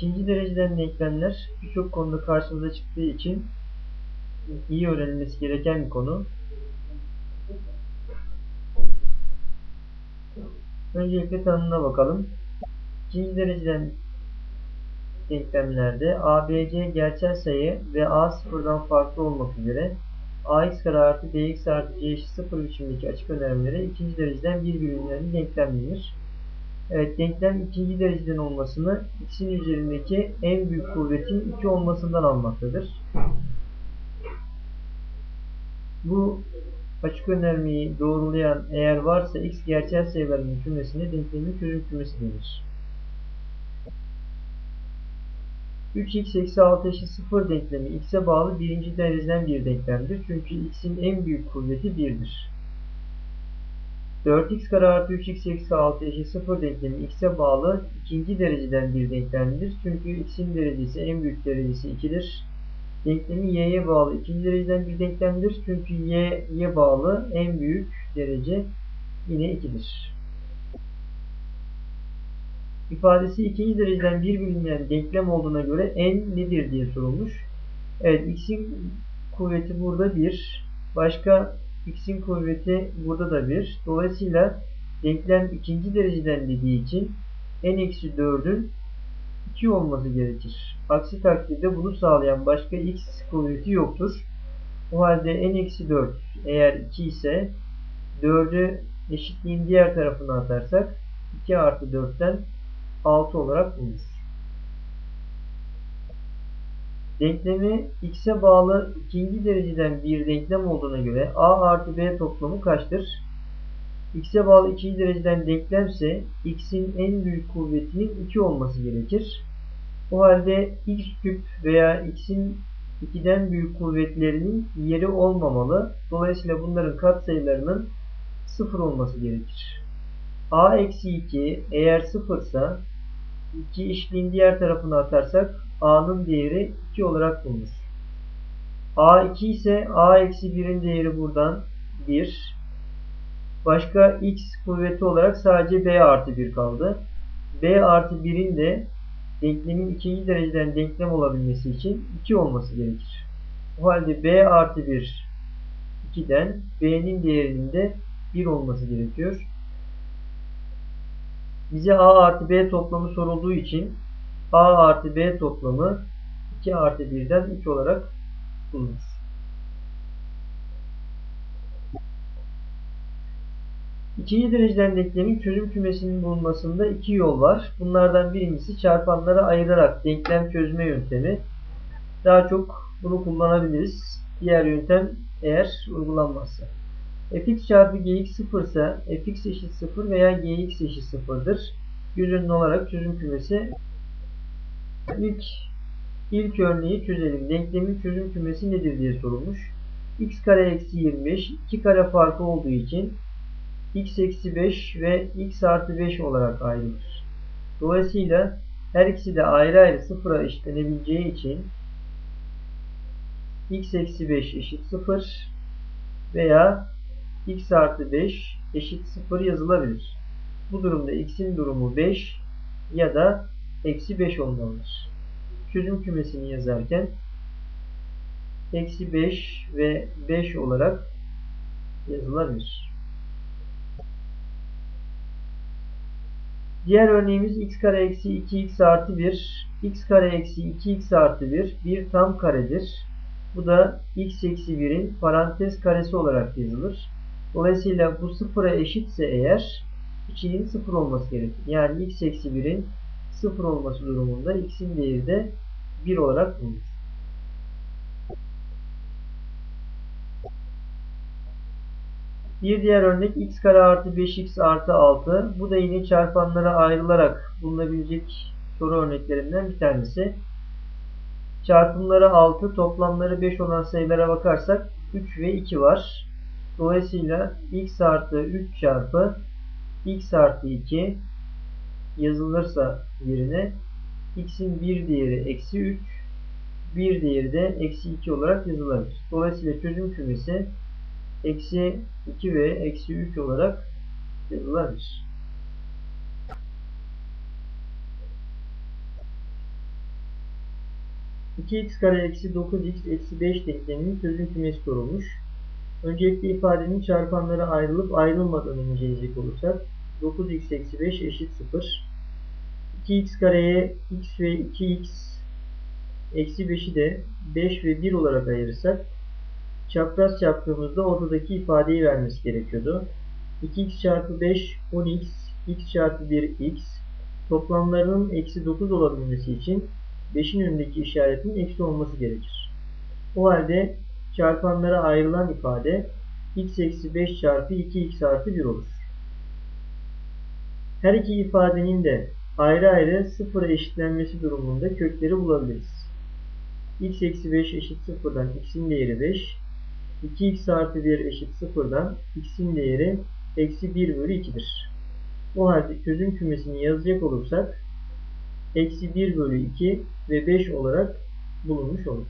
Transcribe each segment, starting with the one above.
İkinci dereceden denklemler birçok konuda karşımıza çıktığı için iyi öğrenilmesi gereken bir konu. Öncelikle tanımına bakalım. İkinci dereceden denklemlerde ABC gerçel sayı ve A sıfırdan farklı olmak üzere ax kare artı bx artı c eşit sıfır biçimdeki açık önermelere ikinci dereceden bir bilinmeyen denklem denir. Evet denklem ikinci dereceden olmasını x'in üzerindeki en büyük kuvvetin 2 olmasından almaktadır. Bu açık önermeyi doğrulayan eğer varsa x gerçel sayıların kümesine denklemin çözüm kümesi denir. 3x eksi 6 eşit 0 denklemi x'e bağlı birinci dereceden bir denklemdir. Çünkü x'in en büyük kuvveti 1'dir. 4x kare artı 3x eksi 6 eşit 0 denklemi x'e bağlı ikinci dereceden bir denklemdir. Çünkü x'in derecesi en büyük derecesi 2'dir. Denklemi y'ye bağlı ikinci dereceden bir denklemdir. Çünkü y'ye bağlı en büyük derece yine 2'dir. İfadesi ikinci dereceden bir bilinmeyen denklem olduğuna göre n nedir diye sorulmuş. Evet x'in kuvveti burada 1. Başka x'in kuvveti burada da 1. Dolayısıyla denklem ikinci dereceden dediği için n-4'ün 2 olması gerekir. Aksi takdirde bunu sağlayan başka x kuvveti yoktur. O halde n-4 eğer 2 ise 4'ü eşitliğin diğer tarafına atarsak 2 artı 4'ten 6 olarak bulunur. Denklemi x'e bağlı ikinci dereceden bir denklem olduğuna göre a artı b toplamı kaçtır? x'e bağlı ikinci dereceden denklemse x'in en büyük kuvvetinin 2 olması gerekir. O halde x küp veya x'in 2'den büyük kuvvetlerinin yeri olmamalı. Dolayısıyla bunların katsayılarının 0 olması gerekir. a eksi 2 eğer 0 ise 2 eşitliğin diğer tarafına atarsak a'nın değeri 2 olarak bulunur. a 2 ise a eksi 1'in değeri buradan 1. Başka x kuvveti olarak sadece b artı 1 kaldı. b artı 1'in de denklemin ikinci dereceden denklem olabilmesi için 2 olması gerekir. O halde b artı 1 2'den b'nin değerinin de 1 olması gerekiyor. Bize a artı b toplamı sorulduğu için a artı b toplamı 2 artı 1'den 3 olarak bulunur. İkinci dereceden denklemin çözüm kümesinin bulunmasında iki yol var. Bunlardan birincisi çarpanları ayırarak denklem çözme yöntemi. Daha çok bunu kullanabiliriz. Diğer yöntem eğer uygulanmazsa. fx çarpı gx 0 ise fx eşit 0 veya gx eşit 0'dır. Göz olarak çözüm kümesi ilk ilk örneği çözelim. Denklemin çözüm kümesi nedir diye sorulmuş. x kare eksi 25 2 kare farkı olduğu için x eksi 5 ve x artı 5 olarak ayrılır. Dolayısıyla her ikisi de ayrı ayrı sıfıra eşitlenebileceği için x eksi 5 eşit 0 veya x artı 5 eşit 0 yazılabilir. Bu durumda x'in durumu 5 ya da eksi 5 olmalıdır. Çözüm kümesini yazarken eksi 5 ve 5 olarak yazılabilir. Diğer örneğimiz x kare eksi 2x artı 1 x kare eksi 2x artı 1 bir tam karedir. Bu da x eksi 1'in parantez karesi olarak yazılır. Dolayısıyla bu sıfıra eşitse eğer içinin sıfır olması gerekir. Yani x eksi 1'in sıfır olması durumunda x'in değeri de 1 olarak bulunur. Bir diğer örnek x kare artı 5x artı 6. Bu da yine çarpanlara ayrılarak bulunabilecek soru örneklerinden bir tanesi. Çarpımları 6, toplamları 5 olan sayılara bakarsak 3 ve 2 var. Dolayısıyla x artı 3 çarpı x artı 2 yazılırsa yerine x'in bir değeri eksi 3 bir değeri de eksi 2 olarak yazılabilir. Dolayısıyla çözüm kümesi eksi 2 ve eksi 3 olarak yazılabilir. 2x kare eksi 9x eksi 5 denkleminin çözüm kümesi sorulmuş. Öncelikle ifadenin çarpanlara ayrılıp ayrılmadığını inceleyecek olursak 9x eksi 5 eşit 0. 2x kareye x ve 2x eksi 5'i de 5 ve 1 olarak ayırırsak çapraz çarptığımızda ortadaki ifadeyi vermesi gerekiyordu. 2x çarpı 5 10x, x çarpı 1 x toplamlarının eksi 9 olabilmesi için 5'in önündeki işaretin eksi olması gerekir. O halde çarpanlara ayrılan ifade x eksi 5 çarpı 2x artı 1 olur. Her iki ifadenin de ayrı ayrı sıfıra eşitlenmesi durumunda kökleri bulabiliriz. x eksi 5 eşit sıfırdan x'in değeri 5, 2x artı 1 eşit sıfırdan x'in değeri eksi 1 bölü 2'dir. O halde çözüm kümesini yazacak olursak eksi 1 bölü 2 ve 5 olarak bulunmuş olur.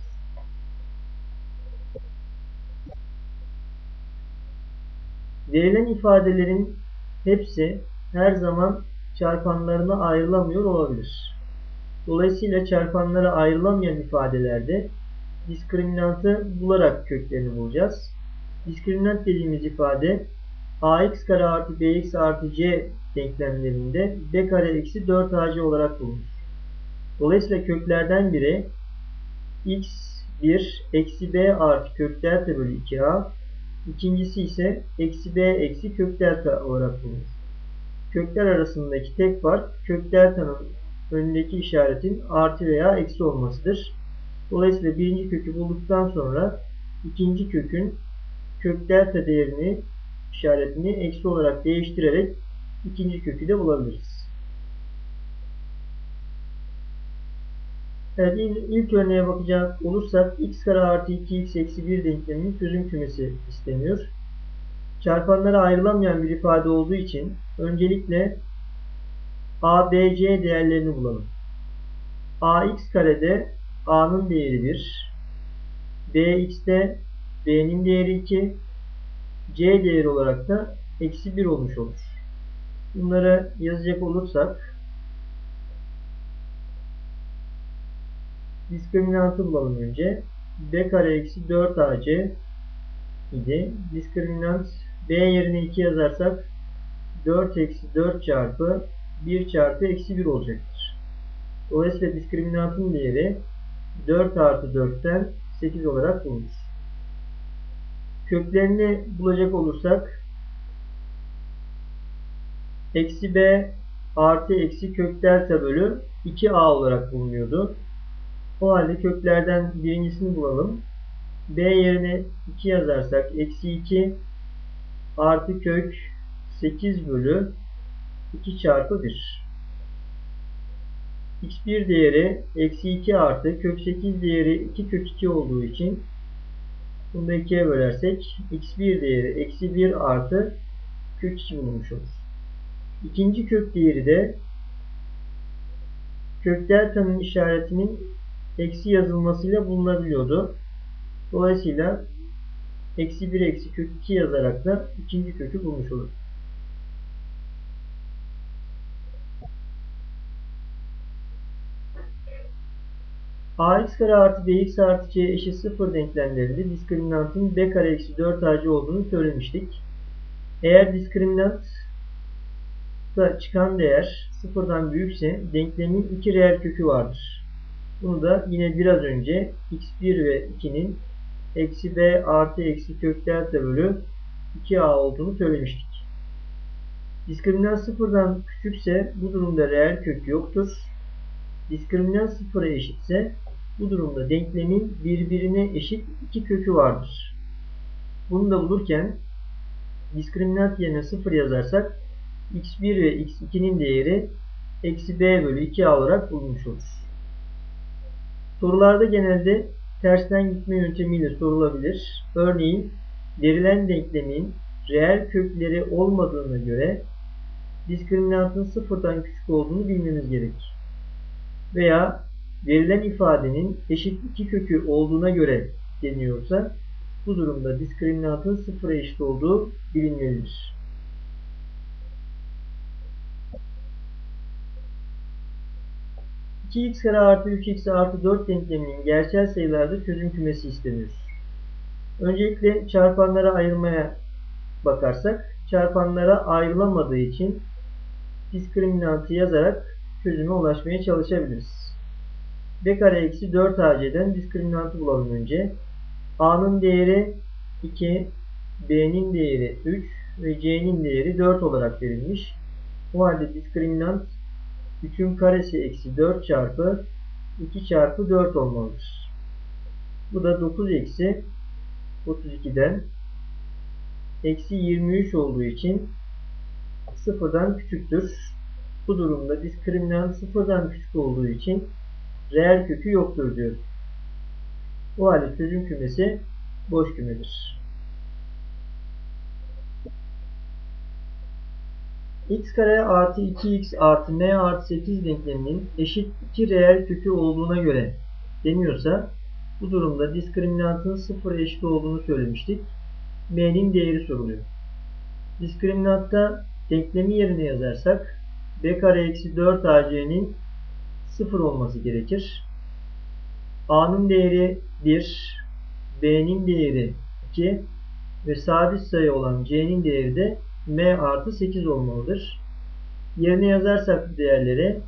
Verilen ifadelerin hepsi her zaman çarpanlarına ayrılamıyor olabilir. Dolayısıyla çarpanlara ayrılamayan ifadelerde diskriminantı bularak köklerini bulacağız. Diskriminant dediğimiz ifade ax kare artı bx artı c denklemlerinde b kare eksi 4ac olarak bulunur. Dolayısıyla köklerden biri x1 eksi b artı kök delta bölü 2a İkincisi ise eksi b eksi kök delta olarak bulunur. Kökler arasındaki tek fark kök delta'nın önündeki işaretin artı veya eksi olmasıdır. Dolayısıyla birinci kökü bulduktan sonra ikinci kökün kök delta değerini işaretini eksi olarak değiştirerek ikinci kökü de bulabiliriz. Evet, ilk örneğe bakacak olursak x kare artı 2x eksi 1 denkleminin çözüm kümesi isteniyor. Çarpanlara ayrılamayan bir ifade olduğu için öncelikle a, b, c değerlerini bulalım. ax karede a'nın değeri 1, bx'te b'nin değeri 2, c değeri olarak da eksi 1 olmuş olur. Bunları yazacak olursak diskriminantı bulalım önce. b kare eksi 4ac idi. Diskriminant b yerine 2 yazarsak 4 eksi 4 çarpı 1 çarpı eksi 1 olacaktır. Dolayısıyla diskriminantın değeri 4 artı 4'ten 8 olarak bulunur. Köklerini bulacak olursak eksi b artı eksi kök delta bölü 2a olarak bulunuyordu. O halde köklerden birincisini bulalım. b yerine 2 yazarsak eksi 2 artı kök 8 bölü 2 çarpı 1. x1 değeri eksi 2 artı kök 8 değeri 2 kök 2 olduğu için bunu da 2'ye bölersek x1 değeri eksi 1 artı kök 2 bulunmuş olur. İkinci kök değeri de kök delta'nın işaretinin eksi yazılmasıyla bulunabiliyordu. Dolayısıyla eksi 1 eksi kök 2 yazarak da ikinci kökü bulmuş olur. Ax kare artı bx artı c eşit 0 denklemlerinde diskriminantın b kare eksi 4 ac olduğunu söylemiştik. Eğer diskriminant çıkan değer sıfırdan büyükse denklemin iki reel kökü vardır. Bunu da yine biraz önce x1 ve 2'nin eksi b artı eksi kök delta bölü 2a olduğunu söylemiştik. Diskriminant sıfırdan küçükse bu durumda reel kök yoktur. Diskriminant sıfıra eşitse bu durumda denklemin birbirine eşit iki kökü vardır. Bunu da bulurken diskriminant yerine 0 yazarsak x1 ve x2'nin değeri eksi b bölü 2a olarak bulunmuş olur. Sorularda genelde tersten gitme yöntemiyle sorulabilir. Örneğin verilen denklemin reel kökleri olmadığına göre diskriminantın sıfırdan küçük olduğunu bilmemiz gerekir. Veya verilen ifadenin eşit iki kökü olduğuna göre deniyorsa bu durumda diskriminantın sıfıra eşit olduğu bilinmelidir. 2x kare artı 3x artı 4 denkleminin gerçel sayılarda çözüm kümesi isteniyor. Öncelikle çarpanlara ayırmaya bakarsak çarpanlara ayrılamadığı için diskriminantı yazarak çözüme ulaşmaya çalışabiliriz. B kare eksi 4ac'den diskriminantı bulalım önce. a'nın değeri 2, b'nin değeri 3 ve c'nin değeri 4 olarak verilmiş. O halde diskriminant 3'ün karesi eksi 4 çarpı 2 çarpı 4 olmalıdır. Bu da 9 eksi 32'den eksi 23 olduğu için sıfırdan küçüktür. Bu durumda diskriminant sıfırdan küçük olduğu için reel kökü yoktur diyor. Bu halde çözüm kümesi boş kümedir. x kare artı 2x artı m artı 8 denkleminin eşit iki reel kökü olduğuna göre deniyorsa bu durumda diskriminantın sıfır eşit olduğunu söylemiştik. m'nin değeri soruluyor. Diskriminatta denklemi yerine yazarsak b kare eksi 4 ac'nin 0 olması gerekir. a'nın değeri 1, b'nin değeri 2 ve sabit sayı olan c'nin değeri de m artı 8 olmalıdır. Yerine yazarsak bu değerleri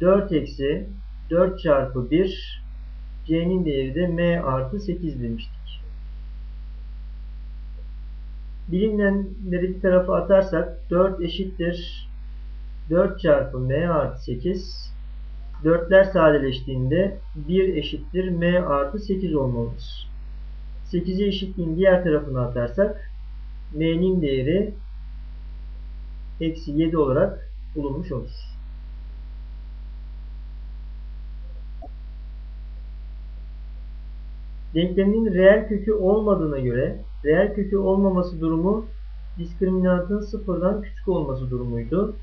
4 eksi 4 çarpı 1 c'nin değeri de m artı 8 demiştik. Bilinenleri bir tarafa atarsak 4 eşittir 4 çarpı m artı 8 4'ler sadeleştiğinde 1 eşittir m artı 8 olmalıdır. 8'i eşitliğin diğer tarafına atarsak m'nin değeri eksi 7 olarak bulunmuş olur. Denklemin reel kökü olmadığına göre reel kökü olmaması durumu diskriminantın sıfırdan küçük olması durumuydu.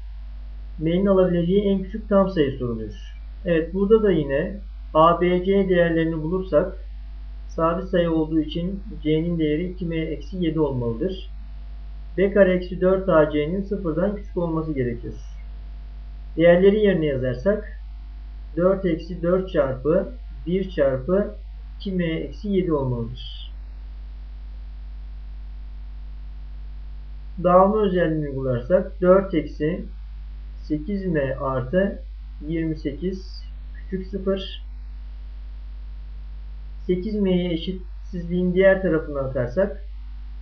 M'nin alabileceği en küçük tam sayı soruluyor. Evet burada da yine A, B, C değerlerini bulursak sabit sayı olduğu için C'nin değeri 2M-7 olmalıdır. B kare eksi 4 AC'nin sıfırdan küçük olması gerekiyor. Değerleri yerine yazarsak 4 eksi 4 çarpı 1 çarpı 2M eksi 7 olmalıdır. Dağılma özelliğini uygularsak 4 eksi 8M artı 28 küçük 0 8M'yi eşitsizliğin diğer tarafına atarsak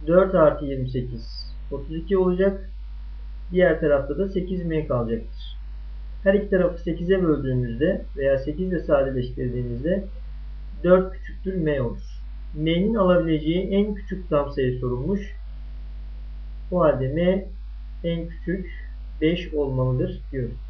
4 artı 28 32 olacak. Diğer tarafta da 8M kalacaktır. Her iki tarafı 8'e böldüğümüzde veya 8 ile sadeleştirdiğimizde 4 küçüktür M olur. M'nin alabileceği en küçük tam sayı sorulmuş. O halde M en küçük 5 olmalıdır diyoruz.